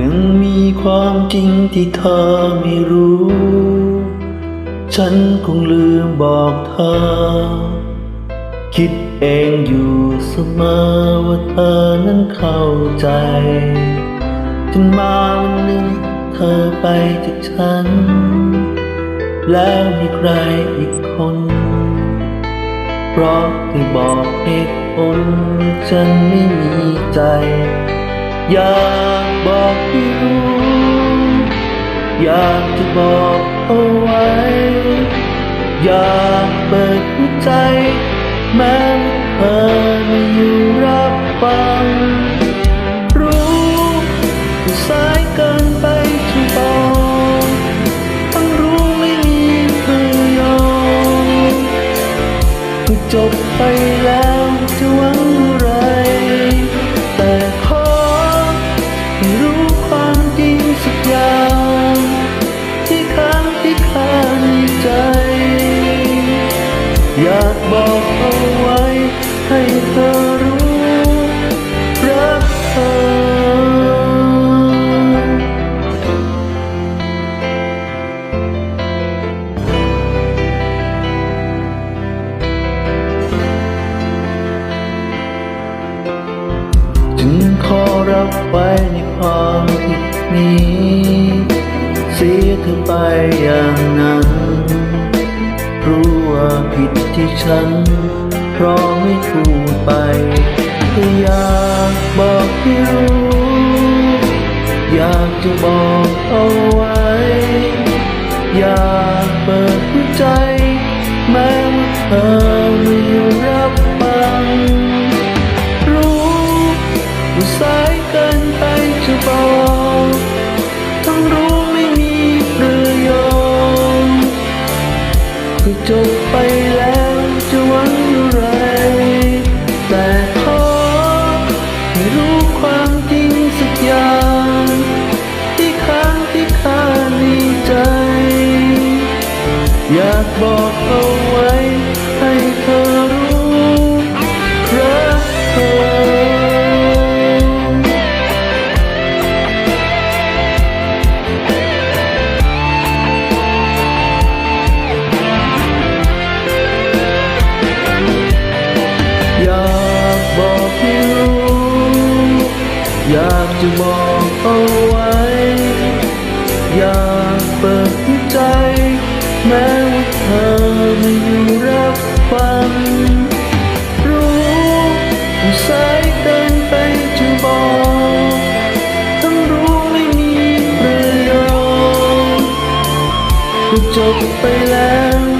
ยังมีความจริงที่เธอไม่รู้ ฉันคงลืมบอกเธอ คิดเองอยู่เสมอว่าเธอนั้นเข้าใจ จนมาวันหนึ่งเธอไปจากฉัน แล้วมีใครอีกคน เพราะที่บอกเหตุผลฉันไม่มีใจ อยาก บอกให้รู้อยากจะบอกเอาไว้ อยากเปิดหัวใจ แม้เธอไม่อยู่รับฟัง รู้สายเกินไปจะบอกทั้งรู้ไม่มีประโยชน์ก็จบไปแล้วจะหวังอะไร แต่ขอให้รู้ อยากบอกเอาไว้ให้เธอรู้รักเธอจึงขอรับไว้ในความผิดนี้ เสียเธอไปอย่างนั้น รู้ว่าผิดที่ฉัน เพราะไม่พูดไปก็อยากบอกให้รู้อยากจะบอกเอาไว้ อยากเปิดหัวใจ แม้ว่าเธอไม่รับฟัง รู้ว่าสายเกินไปจะบอกทั้งรู้ ก็จบไปแล้วจะหวังอะไร แต่ขอให้รู้ความจริงสักอย่าง ที่ค้างที่คาในใจ อยากบอกเอาไว้ให้เธอ อยากจะบอกเอาไว้ อยากเปิดหัวใจ แม้ว่าเธอไม่อยู่รับฟัง รู้สายเกินไปจะบอกทั้งรู้ไม่มีประโยชน์ก็จบไปแล้ว